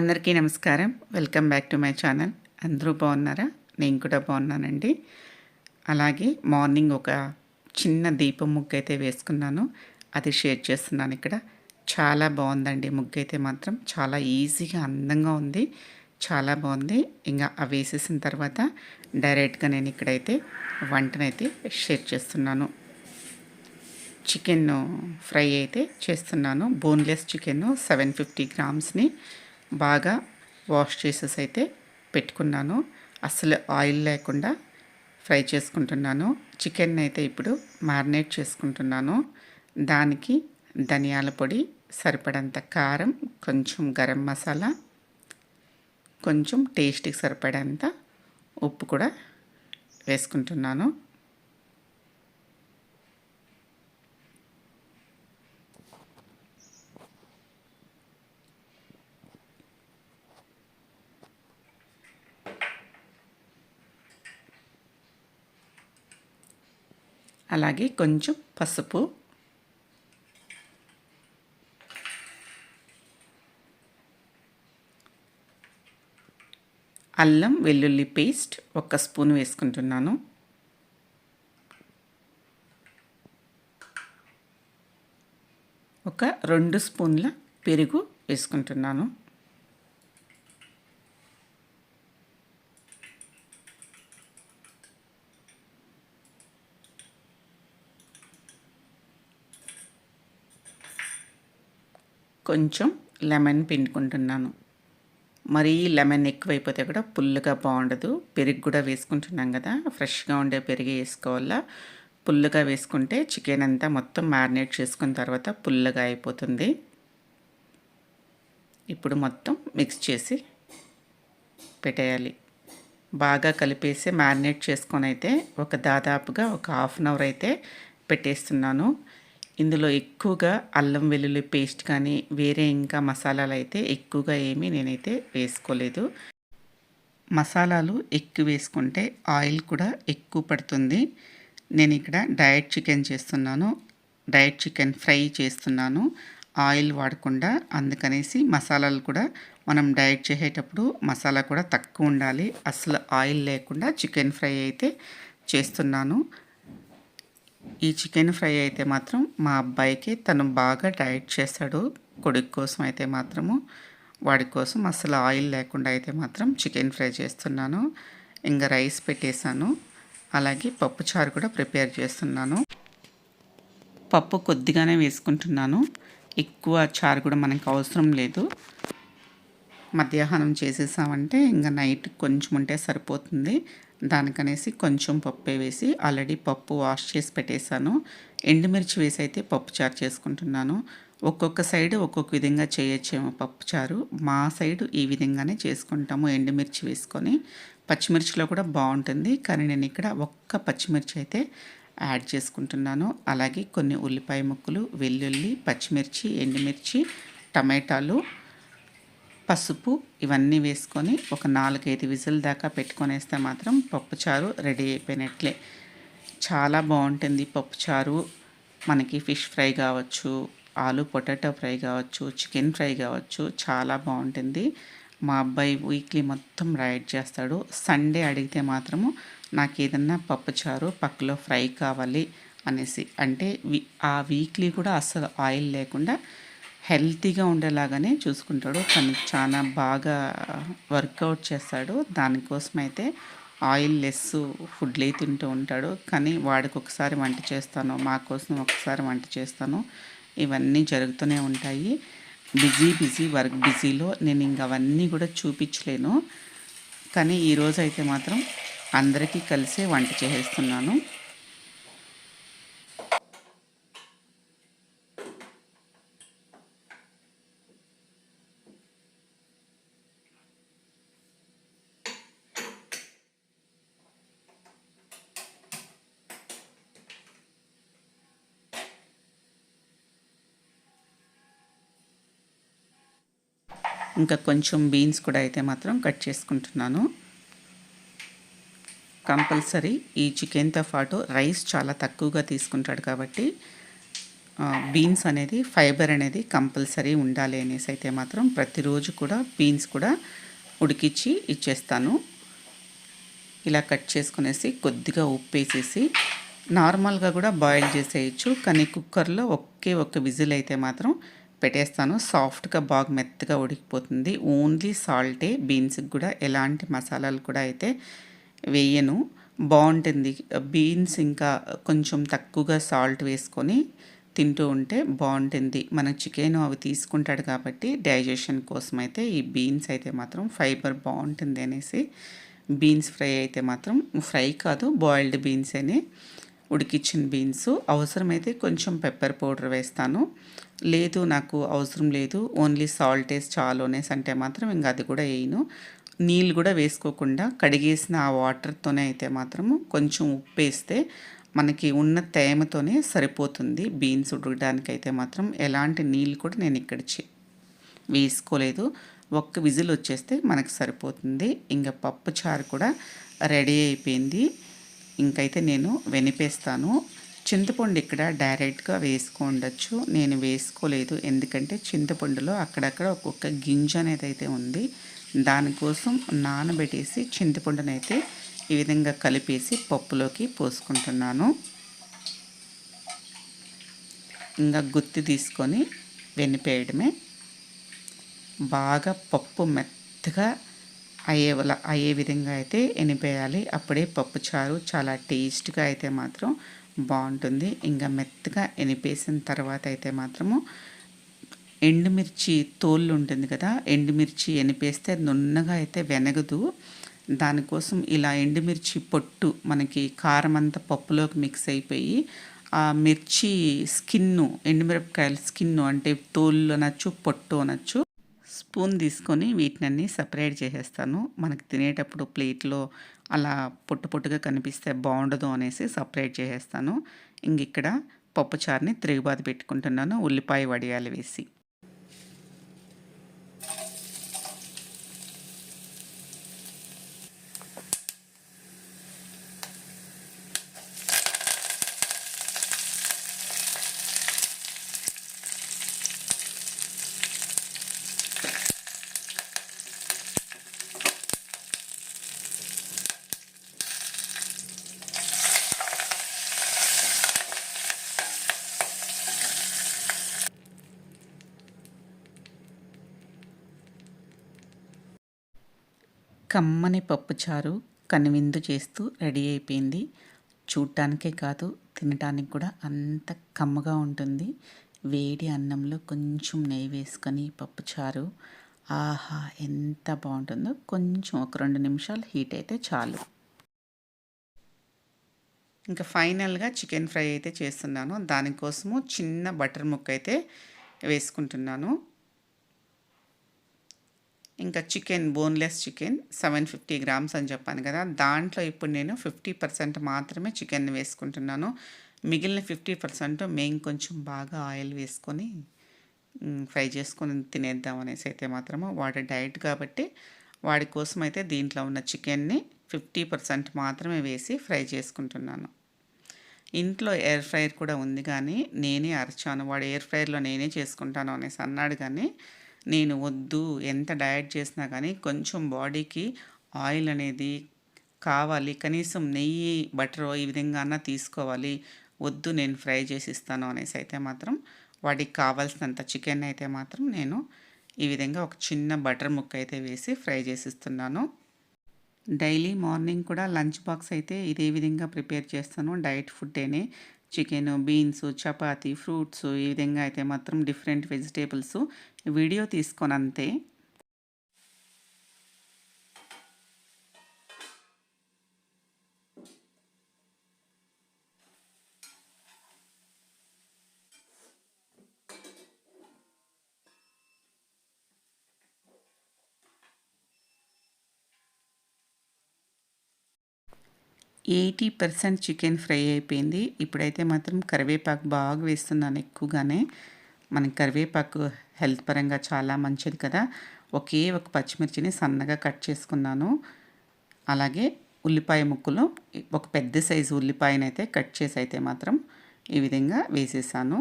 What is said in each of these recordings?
అందరికీ నమస్కారం. Welcome back to my channel. అందరూ బాగున్నారా? నేను కూడా బాగున్నానండి. అలాగే మార్నింగ్ ఒక చిన్న దీపం ముగ్గు అయితే వేసుకున్నాను. అది షేర్ చేస్తున్నాను ఇక్కడ. చాలా బాగుందండి ముగ్గు అయితే మాత్రం. చాలా ఈజీగా అందంగా ఉంది. చాలా బాగుంది. ఇంకా అవి వేసేసిన తర్వాత డైరెక్ట్గా నేను ఇక్కడైతే వంటనైతే షేర్ చేస్తున్నాను. చికెన్ ఫ్రై అయితే చేస్తున్నాను. బోన్లెస్ చికెన్ సెవెన్ ఫిఫ్టీ గ్రామ్స్ని. బాగా వాష్ చేసేసి అయితే పెట్టుకున్నాను. అసలు ఆయిల్ లేకుండా ఫ్రై చేసుకుంటున్నాను. చికెన్ అయితే ఇప్పుడు మ్యారినేట్ చేసుకుంటున్నాను. దానికి ధనియాల పొడి సరిపడంత కారం కొంచెం గరం మసాలా కొంచెం టేస్ట్కి సరిపడంత ఉప్పు కూడా వేసుకుంటున్నాను. అలాగే కొంచెం పసుపు. అల్లం వెల్లుల్లి పేస్ట్ ఒక స్పూన్ వేసుకుంటున్నాను. ఒక రెండు స్పూన్ల పెరుగు వేసుకుంటున్నాను. కొంచెం లెమన్ పిండుకుంటున్నాను. మరీ లెమన్ ఎక్కువైపోతే కూడా పుల్లుగా బాగుండదు. పెరుగు కూడా వేసుకుంటున్నాం కదా ఫ్రెష్గా ఉండే పెరుగు వేసుకోవాలా. పుల్లుగా వేసుకుంటే చికెన్ అంతా మొత్తం మ్యారినేట్ చేసుకున్న తర్వాత పుల్లగా అయిపోతుంది. ఇప్పుడు మొత్తం మిక్స్ చేసి పెట్టేయాలి. బాగా కలిపేసి మ్యారినేట్ చేసుకొని అయితే ఒక దాదాపుగా ఒక హాఫ్ అన్ అవర్ అయితే పెట్టేస్తున్నాను. ఇందులో ఎక్కువగా అల్లం వెల్లుల్లి పేస్ట్ కానీ వేరే ఇంకా మసాలాలు అయితే ఎక్కువగా ఏమీ నేనైతే వేసుకోలేదు. మసాలాలు ఎక్కువ వేసుకుంటే ఆయిల్ కూడా ఎక్కువ పడుతుంది. నేను ఇక్కడ డయట్ చికెన్ చేస్తున్నాను. డయట్ చికెన్ ఫ్రై చేస్తున్నాను. ఆయిల్ వాడకుండా అందుకనేసి మసాలాలు కూడా మనం డయట్ చేసేటప్పుడు మసాలా కూడా తక్కువ ఉండాలి. అసలు ఆయిల్ లేకుండా చికెన్ ఫ్రై అయితే చేస్తున్నాను. ఈ చికెన్ ఫ్రై అయితే మాత్రం మా అబ్బాయికి తను బాగా డైట్ చేస్తాడు. కొడుకు కోసం అయితే మాత్రము వాడి కోసం అసలు ఆయిల్ లేకుండా అయితే మాత్రం చికెన్ ఫ్రై చేస్తున్నాను. ఇంకా రైస్ పెట్టేశాను. అలాగే పప్పు చారు కూడా ప్రిపేర్ చేస్తున్నాను. పప్పు కొద్దిగానే వేసుకుంటున్నాను. ఎక్కువ చారు కూడా మనకు అవసరం లేదు. మధ్యాహ్నం చేసేసామంటే ఇంకా నైట్ కొంచెం ఉంటే సరిపోతుంది. దానికనేసి కొంచెం పప్పు వేసి ఆల్రెడీ పప్పు వాష్ చేసి పెట్టేశాను. ఎండుమిర్చి వేసి అయితే పప్పు చారు చేసుకుంటున్నాను. ఒక్కొక్క సైడ్ ఒక్కొక్క విధంగా చేయొచ్చేమో పప్పు చారు. మా సైడు ఈ విధంగానే చేసుకుంటాము ఎండుమిర్చి వేసుకొని. పచ్చిమిర్చిలో కూడా బాగుంటుంది. కానీ నేను ఇక్కడ ఒక్క పచ్చిమిర్చి అయితే యాడ్ చేసుకుంటున్నాను. అలాగే కొన్ని ఉల్లిపాయ ముక్కలు వెల్లుల్లి పచ్చిమిర్చి ఎండుమిర్చి టమాటాలు పసుపు ఇవన్నీ వేసుకొని ఒక నాలుగైదు విజిల్ దాకా పెట్టుకొనేస్తే మాత్రం పప్పుచారు రెడీ అయిపోయినట్లే. చాలా బాగుంటుంది పప్పుచారు. మనకి ఫిష్ ఫ్రై కావచ్చు ఆలు పొటాటో ఫ్రై కావచ్చు చికెన్ ఫ్రై కావచ్చు చాలా బాగుంటుంది. మా అబ్బాయి వీక్లీ మొత్తం రైడ్ చేస్తాడు. సండే అడిగితే మాత్రము నాకు ఏదన్నా పప్పుచారు పక్కలో ఫ్రై కావాలి అనేసి. అంటే ఆ వీక్లీ కూడా అస్సలు ఆయిల్ లేకుండా హెల్తీగా ఉండేలాగానే చూసుకుంటాడు. తను చాలా బాగా వర్కౌట్ చేస్తాడు. దానికోసం అయితే ఆయిల్ లెస్ ఫుడ్లే తింటూ ఉంటాడు. కానీ వాడికి ఒకసారి వంట చేస్తాను మా కోసం ఒకసారి వంట చేస్తాను. ఇవన్నీ జరుగుతూనే ఉంటాయి. బిజీ బిజీ వర్క్ బిజీలో నేను ఇంక అవన్నీ కూడా చూపించలేను. కానీ ఈరోజు అయితే మాత్రం అందరికీ కలిసే వంట చేసేస్తున్నాను. ఇంకా కొంచెం బీన్స్ కూడా అయితే మాత్రం కట్ చేసుకుంటున్నాను. కంపల్సరీ ఈ చికెన్తో పాటు రైస్ చాలా తక్కువగా తీసుకుంటాడు కాబట్టి బీన్స్ అనేది ఫైబర్ అనేది కంపల్సరీ ఉండాలి అనేసి అయితే మాత్రం ప్రతిరోజు కూడా బీన్స్ కూడా ఉడికిచ్చి ఇచ్చేస్తాను. ఇలా కట్ చేసుకునేసి కొద్దిగా ఉప్పు వేసేసి నార్మల్గా కూడా బాయిల్ చేసేయచ్చు కానీ కుక్కర్లో ఒకే ఒక్క విజిల్ అయితే మాత్రం పెట్టేస్తాను. సాఫ్ట్గా బాగా మెత్తగా ఉడికిపోతుంది. ఓన్లీ సాల్టే బీన్స్కి కూడా ఎలాంటి మసాలాలు కూడా అయితే వేయను. బాగుంటుంది. బీన్స్ ఇంకా కొంచెం తక్కువగా సాల్ట్ వేసుకొని తింటూ ఉంటే బాగుంటుంది. మన చికెన్ అవి తీసుకుంటాడు కాబట్టి డైజెషన్ కోసం అయితే ఈ బీన్స్ అయితే మాత్రం ఫైబర్ బాగుంటుంది అనేసి బీన్స్ ఫ్రై అయితే మాత్రం ఫ్రై కాదు బాయిల్డ్ బీన్స్ అని ఉడికిచ్చిన బీన్స్. అవసరమైతే కొంచెం పెప్పర్ పౌడర్ వేస్తాను. లేదు నాకు అవసరం లేదు. ఓన్లీ సాల్ట్ వేసి చాలు అంటే మాత్రం ఇంకా అది కూడా వేయను. నీళ్ళు కూడా వేసుకోకుండా కడిగేసిన ఆ వాటర్తోనే అయితే మాత్రము కొంచెం ఉప్పు వేస్తే మనకి ఉన్న తేమతోనే సరిపోతుంది బీన్స్ ఉడకడానికి అయితే మాత్రం. ఎలాంటి నీళ్ళు కూడా నేను ఇక్కడ వేసుకోలేదు. ఒక్క విజిల్ వచ్చేస్తే మనకు సరిపోతుంది. ఇంకా పప్పు చారు కూడా రెడీ అయిపోయింది. ఇంకైతే నేను వెనిపేస్తాను. చింతపండు ఇక్కడ డైరెక్ట్గా వేసుకోండొచ్చు నేను వేసుకోలేదు. ఎందుకంటే చింతపండులో అక్కడక్కడ ఒక్కొక్క గింజ అనేది అయితే ఉంది. దానికోసం నానబెట్టేసి చింతపండునైతే ఈ విధంగా కలిపేసి పప్పులోకి పోసుకుంటున్నాను. ఇంకా గుత్తి తీసుకొని వెనిపేయడమే. బాగా పప్పు మెత్తగా అయ్యే అయ్యే విధంగా అయితే ఎనిపేయాలి. అప్పుడే పప్పు చారు చాలా టేస్ట్గా అయితే మాత్రం బాగుంటుంది. ఇంకా మెత్తగా ఎనిపేసిన తర్వాత అయితే మాత్రము ఎండుమిర్చి తోళ్ళు ఉంటుంది కదా ఎండుమిర్చి ఎనిపేస్తే నున్నగా అయితే వెనగదు. దానికోసం ఇలా ఎండుమిర్చి పొట్టు మనకి కారం అంతా పప్పులోకి మిక్స్ అయిపోయి ఆ మిర్చి స్కిన్ను ఎండుమిరపకాయల స్కిన్ను అంటే తోళ్ళు అనొచ్చు పొట్టు అనొచ్చు స్పూన్ తీసుకొని వీటినన్నీ సపరేట్ చేసేస్తాను. మనకి తినేటప్పుడు ప్లేట్లో అలా పొట్టు పొట్టుగా కనిపిస్తే బాగుండదు అనేసి సపరేట్ చేసేస్తాను. ఇంక ఇక్కడ పప్పుచారుని తిరుగుబాటు పెట్టుకుంటున్నాను. ఉల్లిపాయ వడియాలు వేసి. కమ్మని పప్పుచారు కనువిందు చేస్తూ రెడీ అయిపోయింది. చూడటానికే కాదు తినడానికి కూడా అంత కమ్మగా ఉంటుంది. వేడి అన్నంలో కొంచెం నెయ్యి వేసుకొని పప్పుచారు. ఆహా ఎంత బాగుంటుందో. కొంచెం ఒక రెండు నిమిషాలు హీట్ అయితే చాలు. ఇంకా ఫైనల్గా చికెన్ ఫ్రై అయితే చేస్తున్నాను. దానికోసము చిన్న బటర్ ముక్క అయితే వేసుకుంటున్నాను. ఇంకా chicken boneless chicken seven fifty grams అని చెప్పాను కదా. దాంట్లో ఇప్పుడు నేను ఫిఫ్టీ పర్సెంట్ మాత్రమే చికెన్ వేసుకుంటున్నాను. మిగిలిన ఫిఫ్టీ పర్సెంట్ మేము కొంచెం బాగా ఆయిల్ వేసుకొని ఫ్రై చేసుకొని తినేద్దాం అనేసి అయితే మాత్రము వాడి డైట్ కాబట్టి వాడి కోసం అయితే దీంట్లో ఉన్న చికెన్ని ఫిఫ్టీ పర్సెంట్ మాత్రమే వేసి ఫ్రై చేసుకుంటున్నాను. ఇంట్లో ఎయిర్ ఫ్రైర్ కూడా ఉంది కానీ నేనే అరిచాను. వాడు ఎయిర్ ఫ్రైర్లో నేనే చేసుకుంటాను అనేసి అన్నాడు కానీ నేను వద్దు ఎంత డయట్ చేసినా కానీ కొంచెం బాడీకి ఆయిల్ అనేది కావాలి. కనీసం నెయ్యి బటర్ ఈ విధంగా అన్న తీసుకోవాలి. వద్దు నేను ఫ్రై చేసి ఇస్తాను అనేసి అయితే మాత్రం వాడికి కావాల్సినంత చికెన్ అయితే మాత్రం నేను ఈ విధంగా ఒక చిన్న బటర్ ముక్క అయితే వేసి ఫ్రై చేసి ఇస్తున్నాను డైలీ మార్నింగ్ కూడా లంచ్ బాక్స్ అయితే ఇదే విధంగా ప్రిపేర్ చేస్తాను. డైట్ ఫుడ్డేనే చికెన్ బీన్స్ చపాతీ ఫ్రూట్స్ ఈ విధంగా అయితే మాత్రం డిఫరెంట్ వెజిటేబుల్స్. వీడియో తీసుకొని అంతే ఎయిటీ పర్సెంట్ చికెన్ ఫ్రై అయిపోయింది. ఇప్పుడైతే మాత్రం కరివేపాకు బాగా వేస్తున్నాను ఎక్కువగానే. మనకి కరివేపాకు హెల్త్ పరంగా చాలా మంచిది కదా. ఒకే ఒక పచ్చిమిర్చిని సన్నగా కట్ చేసుకున్నాను. అలాగే ఉల్లిపాయ ముక్కలు ఒక పెద్ద సైజు ఉల్లిపాయనైతే కట్ చేసి అయితే మాత్రం ఈ విధంగా వేసేసాను.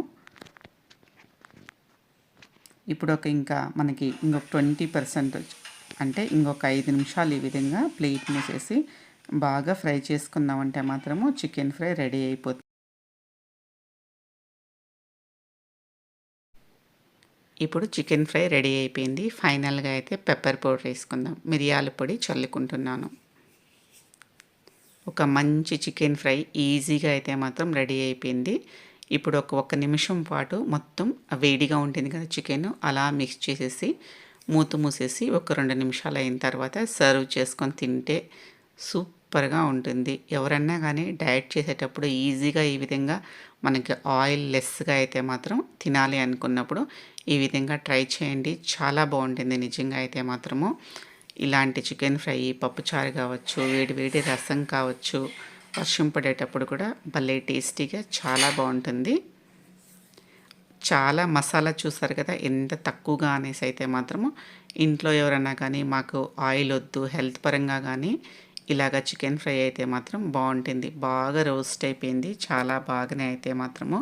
ఇప్పుడు ఒక ఇంకా మనకి ఇంకొక ట్వంటీ పర్సెంట్ అంటే ఇంకొక ఐదు నిమిషాలు ఈ విధంగా ప్లేట్ మూసేసి బాగా ఫ్రై చేసుకున్నామంటే మాత్రము చికెన్ ఫ్రై రెడీ అయిపోతుంది. ఇప్పుడు చికెన్ ఫ్రై రెడీ అయిపోయింది. ఫైనల్గా అయితే పెప్పర్ పౌడర్ వేసుకుందాం. మిరియాల పొడి చల్లుకుంటున్నాను. ఒక మంచి చికెన్ ఫ్రై ఈజీగా అయితే మాత్రం రెడీ అయిపోయింది. ఇప్పుడు ఒక ఒక్క నిమిషం పాటు మొత్తం వేడిగా ఉంటుంది కదా చికెన్ అలా మిక్స్ చేసేసి మూత మూసేసి ఒక రెండు నిమిషాలు అయిన తర్వాత సర్వ్ చేసుకొని తింటే సూప్ సూపర్గా ఉంటుంది. ఎవరన్నా కానీ డయట్ చేసేటప్పుడు ఈజీగా ఈ విధంగా మనకి ఆయిల్ లెస్గా అయితే మాత్రం తినాలి అనుకున్నప్పుడు ఈ విధంగా ట్రై చేయండి. చాలా బాగుంటుంది నిజంగా అయితే మాత్రము. ఇలాంటి చికెన్ ఫ్రై పప్పుచారు కావచ్చు వేడి వేడి రసం కావచ్చు వర్షం పడేటప్పుడు కూడా భలే టేస్టీగా చాలా బాగుంటుంది. చాలా మసాలా చూసారు కదా ఎంత తక్కువగా అనేసి అయితే మాత్రము ఇంట్లో ఎవరన్నా కానీ మాకు ఆయిల్ వద్దు హెల్త్ పరంగా కానీ ఇలాగ చికెన్ ఫ్రై అయితే మాత్రం బాగుంటుంది. బాగా రోస్ట్ అయిపోయింది. చాలా బాగానే అయితే మాత్రము.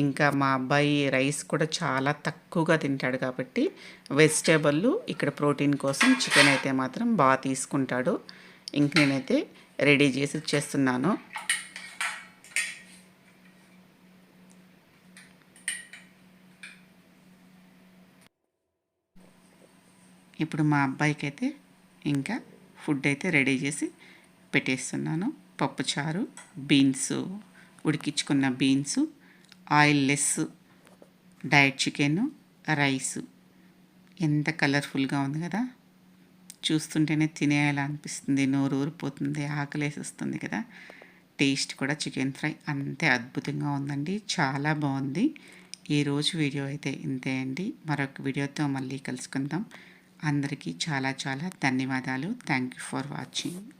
ఇంకా మా అబ్బాయి రైస్ కూడా చాలా తక్కువగా తింటాడు కాబట్టి వెజిటేబుల్ ఇక్కడ ప్రోటీన్ కోసం చికెన్ అయితే మాత్రం బాగా తీసుకుంటాడు. ఇంక నేనైతే రెడీ చేసి ఇచ్చేస్తున్నాను. ఇప్పుడు మా అబ్బాయికి అయితే ఇంకా ఫుడ్ అయితే రెడీ చేసి పెట్టేస్తున్నాను. పప్పుచారు బీన్స్ ఉడికించుకున్న beans oil less diet chicken rice. ఎంత కలర్ఫుల్గా ఉంది కదా. చూస్తుంటేనే తినేయాలి అనిపిస్తుంది. నోరు ఊరిపోతుంది ఆకలేసి వస్తుంది కదా. టేస్ట్ కూడా చికెన్ ఫ్రై అంతే అద్భుతంగా ఉందండి. చాలా బాగుంది. ఈరోజు వీడియో అయితే ఇంతే అండి. మరొక వీడియోతో మళ్ళీ కలుసుకుందాం. అందరికీ చాలా చాలా ధన్యవాదాలు. Thank you for watching